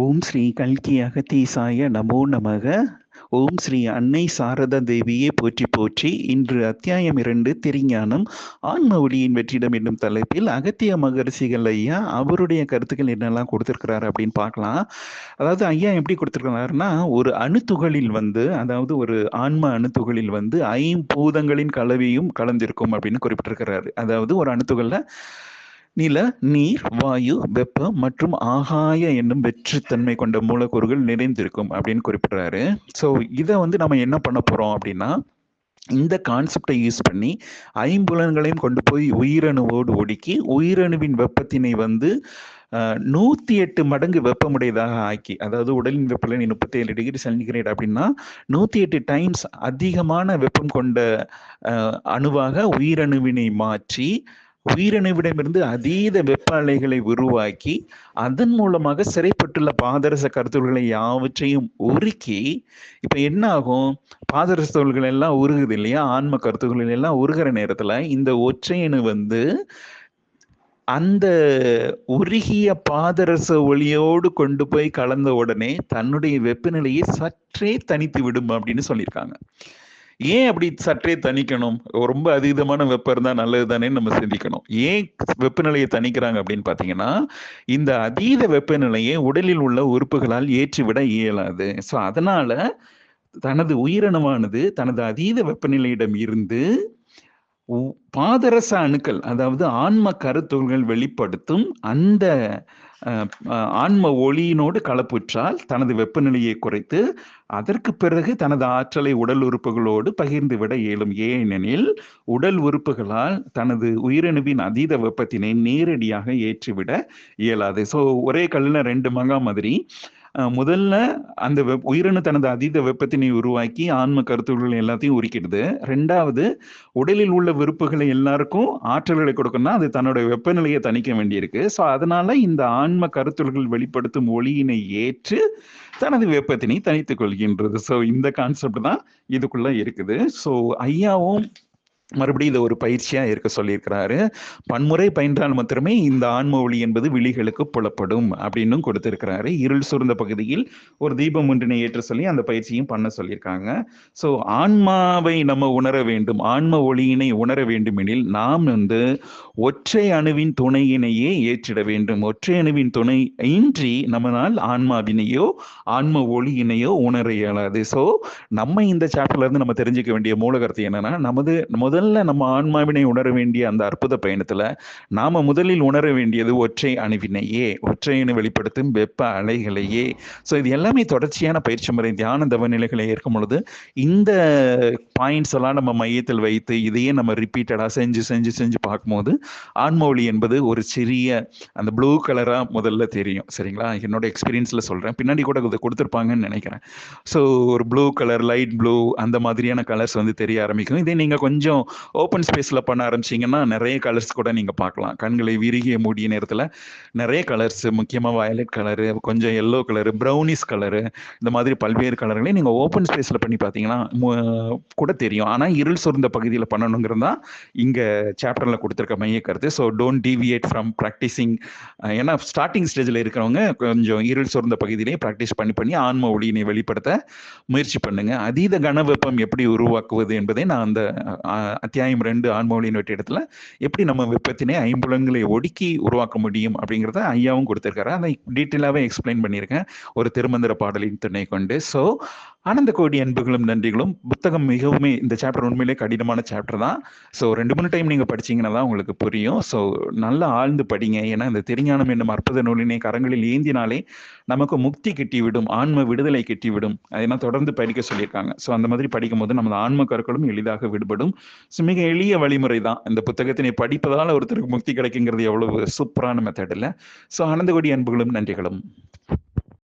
ஓம் ஸ்ரீ கல்கி அகத்தீசாய நமோ நமக. ஓம் ஸ்ரீ அன்னை சாரதா தேவியே போற்றி போற்றி. இன்று அத்தியாயம் இரண்டு திருஞானம். ஆன்ம ஒளியின் வெற்றிடம் என்னும் தலைப்பில் அகத்திய மகரிஷிகள் ஐயா அவருடைய கருத்துக்கள் என்னெல்லாம் கொடுத்துருக்கிறாரு அப்படின்னு பார்க்கலாம். அதாவது ஐயா எப்படி கொடுத்துருக்கிறாருன்னா ஒரு அணுத்துகளில் வந்து அதாவது ஒரு ஆன்ம அணுத்துகளில் வந்து ஐம்பூதங்களின் கலவையும் கலந்திருக்கும் அப்படின்னு குறிப்பிட்டிருக்கிறாரு. அதாவது ஒரு அணுத்துகளில் நில நீர் வாயு வெப்பம் மற்றும் ஆகாய என்னும் வெற்றுத்தன்மை கொண்ட மூலக்கூறுகள் நிறைந்திருக்கும் அப்படின்னு குறிப்பிடுறாரு. ஸோ இதை வந்து நம்ம என்ன பண்ண போகிறோம் அப்படின்னா இந்த கான்செப்டை யூஸ் பண்ணி ஐம்புலன்களையும் கொண்டு போய் உயிரணுவோடு ஒடுக்கி உயிரணுவின் வெப்பத்தினை வந்து நூற்றி எட்டு மடங்கு வெப்பமுடையதாக ஆக்கி அதாவது உடலின் வெப்பநிலை முப்பத்தி ஏழு டிகிரி சென்டிகிரேட் அப்படின்னா நூற்றி எட்டு டைம்ஸ் அதிகமான வெப்பம் கொண்ட அணுவாக உயிரணுவினை மாற்றி உயிரணுவிடமிருந்து அதீத வெப்ப அலைகளை உருவாக்கி அதன் மூலமாக சிறைப்பட்டுள்ள பாதரச கருத்துள்களை யாவற்றையும் உருக்கி இப்ப என்ன ஆகும்? பாதரச தோள்கள் எல்லாம் உருகுது இல்லையா? ஆன்ம கருத்துக்கள் எல்லாம் உருகிற நேரத்துல இந்த ஒற்றையணு வந்து அந்த உருகிய பாதரச ஒளியோடு கொண்டு போய் கலந்த உடனே தன்னுடைய வெப்பநிலையை சற்றே தனித்து விடும் அப்படின்னு சொல்லியிருக்காங்க. ஏன் அப்படி சற்றே தணிக்கணும்? ரொம்ப அதீதமான வெப்பம் இருந்தால் நல்லது தானே நம்ம சிந்திக்கணும். ஏன் வெப்பநிலையை தணிக்கிறாங்க அப்படின்னு பார்த்தீங்கன்னா இந்த அதீத வெப்பநிலையை உடலில் உள்ள உறுப்புகளால் ஏற்றிவிட இயலாது. ஸோ அதனால தனது உயிரினமானது தனது அதீத வெப்பநிலையிடம் இருந்து பாதரச அணுக்கள் அதாவது ஆன்ம கருத்துகள் வெளிப்படுத்தும் அந்த ஆன்ம ஒளியினோடு கலப்புற்றால் தனது வெப்பநிலையை குறைத்து அதற்கு பிறகு தனது ஆற்றலை உடல் உறுப்புகளோடு பகிர்ந்து விட இயலும். ஏனெனில் உடல் உறுப்புகளால் தனது உயிரணுவின் அதீத வெப்பத்தினை நேரடியாக ஏற்றிவிட இயலாது. ஸோ ஒரே கல்லில் ரெண்டு மகா மாதிரி. முதல்ல அந்த உயிரணு தனது அதீத வெப்பத்தினை உருவாக்கி ஆன்ம கருத்துகள் எல்லாத்தையும் உரிக்கிடுது. ரெண்டாவது உடலில் உள்ள விருப்புகளை எல்லாருக்கும் ஆற்றல்களை கொடுக்கணும்னா அது தன்னோட வெப்பநிலையை தணிக்க வேண்டியிருக்கு. ஸோ அதனால இந்த ஆன்ம கருத்துள்கள் வெளிப்படுத்தும் ஒளியினை ஏற்று தனது வெப்பத்தினை தனித்துக் கொள்கின்றது. ஸோ இந்த கான்செப்ட் தான் இதுக்குள்ள இருக்குது. ஸோ ஐயாவும் மறுபடியும் இதை ஒரு பயிற்சியாக இருக்க சொல்லியிருக்கிறாரு. பன்முறை பயின்றால் மாத்திரமே இந்த ஆன்ம ஒளி என்பது விழிகளுக்கு புலப்படும் அப்படின்னும் கொடுத்திருக்கிறாரு. இருள் சுருந்த பகுதியில் ஒரு தீபம் ஒன்றினை ஏற்ற சொல்லி அந்த பயிற்சியும் பண்ண சொல்லியிருக்காங்க. ஸோ ஆன்மாவை நம்ம உணர வேண்டும். ஆன்ம ஒளியினை உணர வேண்டுமெனில் நாம் வந்து ஒற்றை அணுவின் துணையினையே ஏற்றிட வேண்டும். ஒற்றை அணுவின் துணை இன்றி நம்மளால் ஆன்மாவினையோ ஆன்ம ஒளியினையோ உணர இயலாது. ஸோ நம்ம இந்த சாப்டர்ல இருந்து நம்ம தெரிஞ்சுக்க வேண்டிய மூலகருத்து என்னன்னா நமது முதல்ல நம்ம ஆன்மாவினை உணர வேண்டிய அந்த அற்புத பயணத்துல நாம முதலில் உணர வேண்டியது ஒற்றை அணுவினையே ஒற்றையினை வெளிப்படுத்தும் வெப்ப அலைகளையே. ஸோ இது எல்லாமே தொடர்ச்சியான பயிற்சி முறை தியான தவநிலைகளை ஏற்கும் பொழுது இந்த பாயிண்ட்ஸ் எல்லாம் நம்ம மையத்தில் வைத்து இதையே நம்ம ரிப்பீட்டடா செஞ்சு செஞ்சு செஞ்சு பார்க்கும்போது ஆன்மொழி என்பது ஒரு சிறிய அந்த ப்ளூ கலரா முதல்ல தெரியும். சரிங்களா? என்னோட எக்ஸ்பீரியன்ஸ்ல சொல்றேன். பின்னாடி கூட இதை கொடுத்துருப்பாங்கன்னு நினைக்கிறேன். ஸோ ஒரு ப்ளூ கலர் லைட் ப்ளூ அந்த மாதிரியான கலர்ஸ் வந்து தெரிய ஆரம்பிக்கும். இதே நீங்க கொஞ்சம் ஓப்பன் ஸ்பேஸில் பண்ண ஆரம்பிச்சீங்கன்னா நிறைய கலர்ஸ் கூட நீங்கள் பார்க்கலாம். கண்களை விரிகிய மூடிய நேரத்தில் நிறைய கலர்ஸ் முக்கியமாக வயலட் கலரு கொஞ்சம் எல்லோ கலரு ப்ரௌனிஸ் கலரு இந்த மாதிரி பல்வேறு கலர்களையும் நீங்கள் ஓப்பன் ஸ்பேஸில் பண்ணி பார்த்தீங்கன்னா கூட தெரியும். ஆனால் இருள் சுருந்த பகுதியில் பண்ணணுங்கிறது தான் இங்கே சாப்டரில் கொடுத்துருக்க மைய கருத்து. So don't deviate from practising ஏன்னா ஸ்டார்டிங் ஸ்டேஜில் இருக்கிறவங்க கொஞ்சம் இருள் சுருந்த பகுதியிலேயே ப்ராக்டிஸ் பண்ணி பண்ணி ஆன்ம ஒளியினை வெளிப்படுத்த முயற்சி பண்ணுங்க. அதீத கன வெப்பம் எப்படி உருவாக்குவது என்பதை நான் அந்த அத்தியாயம் ரெண்டு ஆன்ம வெட்ட இடத்துல எப்படி நம்ம வெப்பத்தினை ஐம்புலங்களை ஒடுக்கி உருவாக்க முடியும் அப்படிங்கிறத ஐயாவும் கொடுத்துருக்காரு. அதை டீட்டெயிலாகவே எக்ஸ்பிளைன் பண்ணியிருக்கேன். ஒரு திருமந்திர பாடலின் துணை கொண்டு ஸோ ஆனந்த கோடி அன்புகளும் நன்றிகளும். புத்தகம் மிகவும் இந்த சாப்டர் உண்மையிலே கடினமான சாப்டர் தான். ஸோ ரெண்டு மூணு டைம் நீங்கள் படிச்சீங்கன்னா தான் உங்களுக்கு புரியும். ஸோ நல்லா ஆழ்ந்து படிங்க. ஏன்னா இந்த திருஞானம் என்னும் அற்புத நூலினை கரங்களில் ஏந்தினாலே நமக்கு முக்தி கிட்டிவிடும் ஆன்ம விடுதலை கிட்டிவிடும். அதெல்லாம் தொடர்ந்து படிக்க சொல்லியிருக்காங்க. ஸோ அந்த மாதிரி படிக்கும் போது நமது ஆன்ம கருக்களும் எளிதாக விடுபடும். ஸோ மிக எளிய வழிமுறை தான். இந்த புத்தகத்தினை படிப்பதால் ஒருத்தருக்கு முக்தி கிடைக்குங்கிறது எவ்வளவு சூப்பரான மெத்தட் இல்லை. ஸோ ஆனந்த கோடி அன்புகளும் நன்றிகளும்.